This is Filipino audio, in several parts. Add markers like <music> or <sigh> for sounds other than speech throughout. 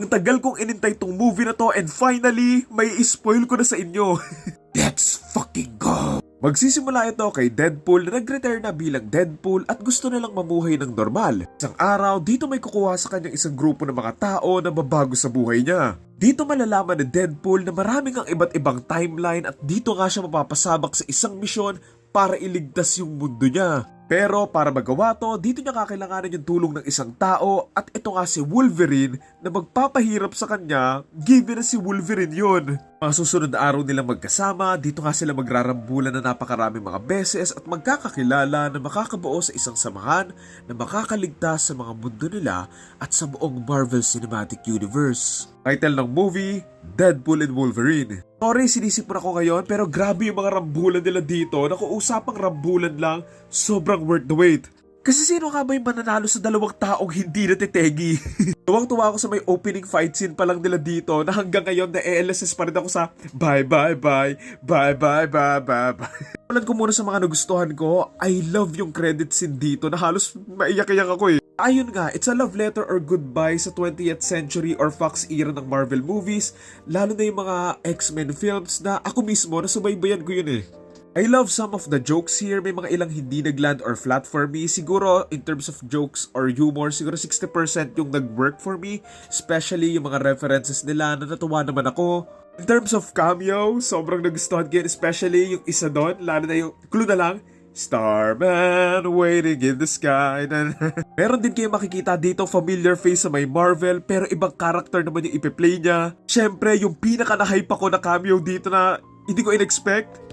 Ang tagal kong inintay tong movie na to and finally, may spoil ko na sa inyo. <laughs> Let's fucking go! Magsisimula ito kay Deadpool na nag-retire na bilang Deadpool at gusto nilang mamuhay ng normal. Isang araw, dito may kukuha sa kanyang isang grupo ng mga tao na babago sa buhay niya. Dito malalaman ni Deadpool na maraming ang iba't ibang timeline at dito nga siya mapapasabak sa isang misyon para iligtas yung mundo niya. Pero para magawa to, dito niya kakailanganin yung tulong ng isang tao at ito nga si Wolverine na magpapahirap sa kanya given na si Wolverine yun. Mga susunod na araw nilang magkasama, dito nga sila magrarambulan na napakaraming mga beses at magkakakilala na makakabuo sa isang samahan na makakaligtas sa mga mundo nila at sa buong Marvel Cinematic Universe. Title ng movie, Deadpool and Wolverine. Sorry, sinisipon ako ngayon pero grabe yung mga rambulan nila dito. Naku, usapang rambulan lang, sobrang sobrang worth the wait. Kasi sino nga ba yung mananalo sa dalawang taong hindi natitegi? <laughs> Tuwang-tuwa ako sa may opening fight scene pa lang nila dito na hanggang ngayon na ELSS pa rin ako sa bye bye bye, bye bye bye bye bye. Ulan ko muna sa mga nagustuhan ko, I love yung credit scene dito na halos maiyak-iyak ako eh. Ayun nga, it's a love letter or goodbye sa 20th century or Fox era ng Marvel movies, lalo na yung mga X-Men films na ako mismo nasubaybayan ko yun eh. I love some of the jokes here. May mga ilang hindi nagland or flat for me. Siguro, in terms of jokes or humor, siguro 60% yung nag-work for me. Especially yung mga references nila na natuwa naman ako. In terms of cameo, sobrang nagustuhan ko yun. Especially yung isa doon, lalo na yung clue na lang, Starman waiting in the sky. <laughs> Meron din kayo makikita dito familiar face sa may Marvel pero ibang character naman yung ipe-play niya. Siyempre, yung pinaka na-hype ako na cameo dito na hindi ko in-expect,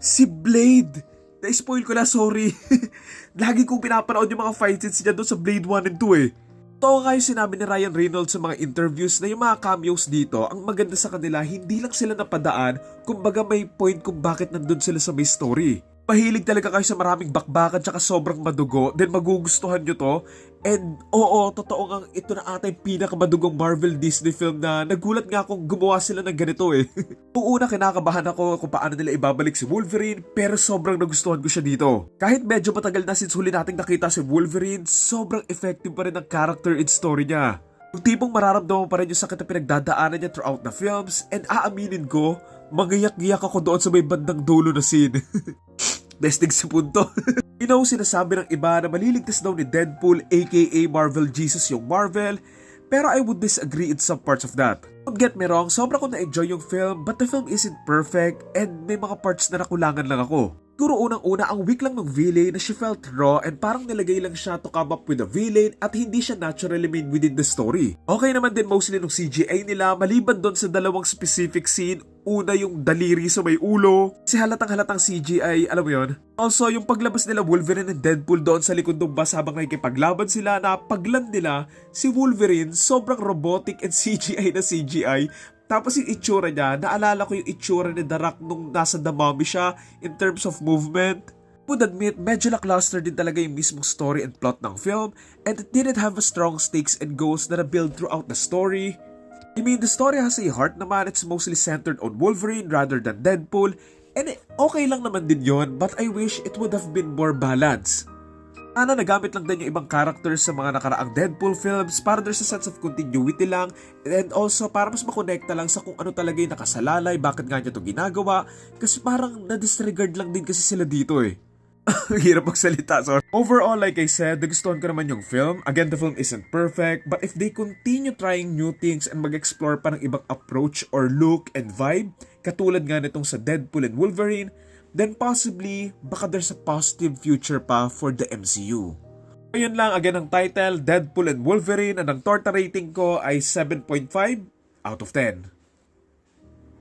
si Blade. Na-spoil ko na, sorry. <laughs> Lagi kong pinapanood yung mga fight scenes niya doon sa Blade 1 and 2 eh. Ito nga sinabi ni Ryan Reynolds sa mga interviews na yung mga cameos dito, ang maganda sa kanila, hindi lang sila napadaan, kumbaga may point kung bakit nandun sila sa may story. Mahilig talaga kayo sa maraming bakbakan tsaka sobrang madugo, then magugustuhan nyo to. And oo, totoo nga ito na ata yung pinakamadugong Marvel Disney film na nagulat nga akong gumawa sila ng ganito eh. <laughs> Una kinakabahan ako kung paano nila ibabalik si Wolverine, pero sobrang nagustuhan ko siya dito. Kahit medyo matagal na since huli nating nakita si Wolverine, sobrang effective pa rin ang character and story niya. Yung tipong mararamdaman pa rin yung sakit na pinagdadaanan niya throughout the films and aaminin ko, magayak-giyak ako doon sa may bandang dulo na scene. <laughs> Destig sa punto. <laughs> know, sinasabi ng iba na maliligtas daw ni Deadpool aka Marvel Jesus yung Marvel, pero I would disagree in some parts of that. Don't get me wrong, sobra ko na-enjoy yung film but the film isn't perfect and may mga parts na nakulangan lang ako. Siguro unang-una ang weak lang ng villain na she felt raw and parang nilagay lang siya to come up with a villain at hindi siya naturally made within the story. Okay naman din mostly nung CGI nila maliban doon sa dalawang specific scene Una yung daliri sa may ulo. Si halatang halatang CGI, alam mo yon. Also, yung paglabas nila Wolverine and Deadpool doon sa likod ng bus habang nakikipaglaban sila na pagland nila, si Wolverine sobrang robotic and <laughs> CGI na CGI. Tapos yung itsura niya, naalala ko yung itsura ni Rock nung nasa Mummy siya in terms of movement. Would admit, medyo lackluster din talaga yung mismong story and plot ng film and it didn't have a strong stakes and goals na na-build throughout the story. I mean, the story has a heart naman. It's mostly centered on Wolverine rather than Deadpool. And eh, okay lang naman din yon but I wish it would have been more balanced. Sana nagamit lang din yung ibang characters sa mga nakaraang Deadpool films para there's a sense of continuity lang and also para mas makonekta lang sa kung ano talaga yung nakasalalay, bakit nga niya to ginagawa kasi parang na-disregard lang din kasi sila dito eh. <laughs> Hirap magsalita, sorry. Overall, like I said, nagustuhan ko naman yung film. Again, the film isn't perfect, but if they continue trying new things and mag-explore pa ng ibang approach or look and vibe, katulad nga nitong sa Deadpool and Wolverine, then possibly, baka there's a positive future pa for the MCU. Ayun lang, again ang title, Deadpool and Wolverine, and ang torta rating ko ay 7.5 out of 10.